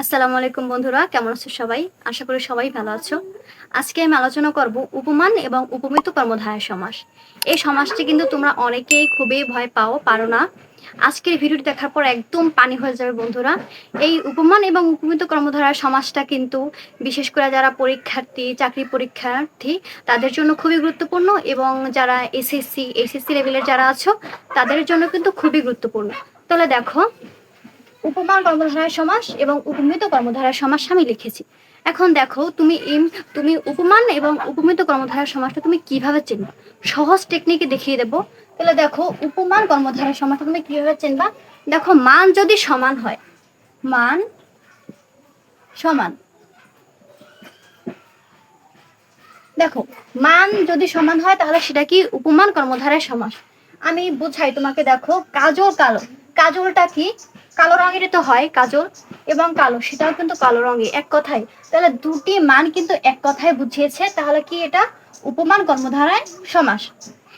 আসসালামু আলাইকুম বন্ধুরা, কেমন আছো সবাই? আশা করি সবাই ভালো আছো। আজকে আমি আলোচনা করব উপমান এবং উপমিত কর্মধারয় সমাস। এই সমাসটি কিন্তু তোমরা অনেকেই খুবই ভয় পাও, পারো না। আজকের ভিডিওটি দেখার পর একদম পানি হয়ে যাবে বন্ধুরা। এই উপমান এবং উপমিত কর্মধারয় সমাজটা কিন্তু বিশেষ করে যারা পরীক্ষার্থী, চাকরি পরীক্ষার্থী, তাদের জন্য খুবই গুরুত্বপূর্ণ এবং যারা এসএসসি এসএসসি লেভেলের যারা আছো, তাদের জন্য কিন্তু খুবই গুরুত্বপূর্ণ। তাহলে দেখো উপমান কর্মধারয় সমাস এবং উপমিত কর্মধারয় সমাস আমি লিখেছি। এখন দেখো, তুমি তুমি উপমান এবং উপমিত কর্মধারয় সমাসটা তুমি কীভাবে চিনবা? সহজ টেকনিকে দেখিয়ে দেবো। তাহলে দেখো, উপমান কর্মধারয় সমাসটা তুমি কীভাবে চিনবা? দেখো, মান যদি সমান হয়, মান সমান। দেখো, মান যদি সমান হয়, তাহলে সেটা কি? উপমান কর্মধারয় সমাস। আমি বুঝাই তোমাকে, দেখো, কাজল কালো। কাজলটা কি? কালো রঙের তো হয় কাজল এবং কালো, সেটাও কিন্তু কালো রঙের এক কথায়। তাহলে দুটি মান কিন্তু এক কথায় বুঝিয়েছে, তাহলে কি এটা উপমান কর্মধারায় সমাস?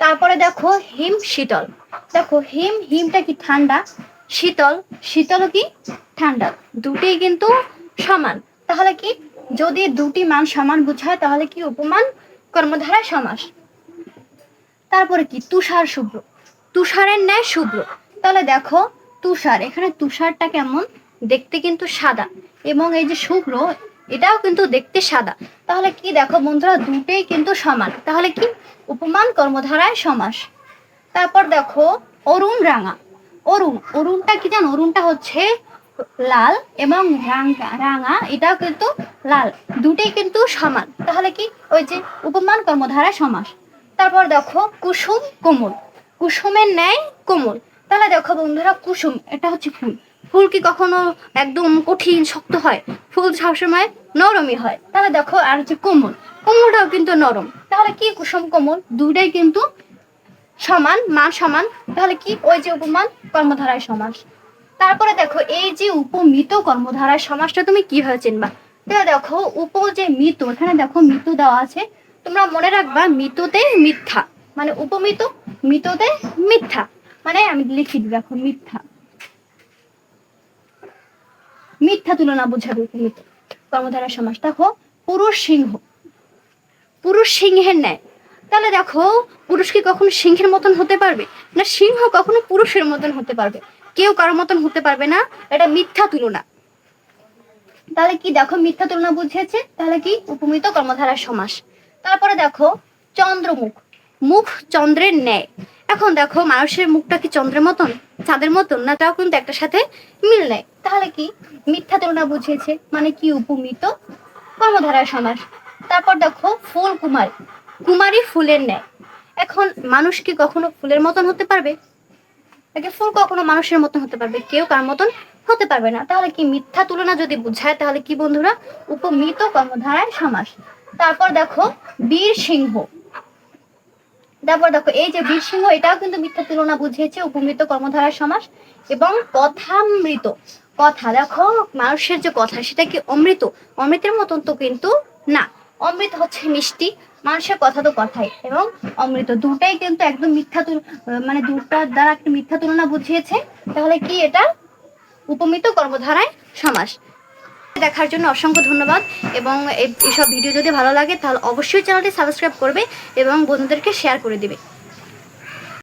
তারপরে দেখো হিম, শীতল। দেখো হিম, হিমটা কি ঠান্ডা? শীতল শীতল কি ঠান্ডা? দুটোই কিন্তু সমান। তাহলে কি যদি দুটি মান সমান বুঝায়, তাহলে কি উপমান কর্মধারায় সমাস? তারপরে কি তুষার শুভ্র? তুষারের ন্যায় শুভ্র। তাহলে দেখো তুষার, এখানে তুষারটা কেমন? দেখতে কিন্তু সাদা এবং এই যে শুভ্র, এটাও কিন্তু দেখতে সাদা। তাহলে কি দেখো বন্ধুরা, দুটোই কিন্তু সমান। তাহলে কি? উপমান কর্মধারায় সমাস। তারপর দেখো, অরুণ রাঙা। অরুণ, অরুণটা কি জানো? অরুণটা হচ্ছে লাল এবং রাঙা রাঙা, এটাও কিন্তু লাল। দুটোই কিন্তু সমান। তাহলে কি? ওই যে উপমান কর্মধারায় সমাস। তারপর দেখো, কুসুম কোমল। কুসুমের ন্যায় কোমল। তাহলে দেখো বন্ধুরা, কুসুম, এটা হচ্ছে ফুল। ফুল কি কখনো একদম কঠিন, শক্ত হয়? ফুল সবসময় নরমই হয়। তাহলে দেখো, আর হচ্ছে কোমল। কোমলটাও কিন্তু নরম। তাহলে কি কুসুম কোমল? দুটাই কিন্তু সমান, মান সমান। তাহলে কি ওই যে উপমান? কর্মধারায় সমাস। তারপরে দেখো, এই যে উপমিত কর্মধারায় সমাসটা তুমি কীভাবে চিনবা? তাহলে দেখো, উপ যে মৃত এখানে দেখো মিত দেওয়া আছে। তোমরা মনে রাখবা, মিততে মিথ্যা। মানে উপমিত, মিততে মিথ্যা। মানে আমি লিখি দেখো মিথ্যা। মিথ্যা তুলনা বোঝাবে উপমিত কর্মধারা সমাস দেখো, পুরুষ সিংহ। পুরুষ সিংহের ন্যায়। তাহলে দেখো, পুরুষ কি কখনো সিংহের মতন হতে পারবে? না সিংহ কখনো পুরুষের মতন হতে পারবে? কেউ কারোর মতন হতে পারবে না। এটা মিথ্যা তুলনা। তাহলে কি দেখো, মিথ্যা তুলনা বুঝিয়েছে? তাহলে কি? উপমিত কর্মধারার সমাস। তারপরে দেখো, চন্দ্রমুখ। মুখ চন্দ্রের ন্যায়। এখন দেখো মানুষের মুখটা কি চন্দ্রের মতন? চাঁদের মতন? না, তাও কিন্তু একটা সাথে মিল নেয় তাহলে কি? মিথ্যা তুলনা বুঝিয়েছে। মানে কি উপমিত? কর্মধারার সমাস তারপর দেখো ফুল কুমার। কুমারী ফুলের ন্যায়। এখন মানুষ কি কখনো ফুলের মতন হতে পারবে? নাকি ফুল কখনো মানুষের মতন হতে পারবে? কেউ কার মতন হতে পারবে না। তাহলে কি মিথ্যা তুলনা যদি বুঝায়, তাহলে কি বন্ধুরা? উপমিত কর্মধারায় সমাস তারপর দেখো বীর সিংহ। তারপর দেখো, এই যে বীর সিংহ এটাও কিন্তু মিথ্যা তুলনা বুঝিয়েছে উপমিত কর্মধারায় সমাস এবং কথামৃত। কথা, দেখো, মানুষের যে কথা, সেটা কি অমৃত? অমৃতের মতন তো কিন্তু না। অমৃত হচ্ছে মিষ্টি, মানুষের কথা তো কথাই, এবং অমৃত। দুটাই কিন্তু একদম মিথ্যা মানে দুটার দ্বারা একটা মিথ্যা তুলনা বুঝিয়েছে। তাহলে কি এটা? উপমিত কর্মধারায় সমাস। দেখার জন্য অসংখ্য ধন্যবাদ এবং এই- এইসব ভিডিও যদি ভালো লাগে, তাহলে অবশ্যই চ্যানেলটি সাবস্ক্রাইব করবে এবং বন্ধুদেরকে শেয়ার করে দিবে।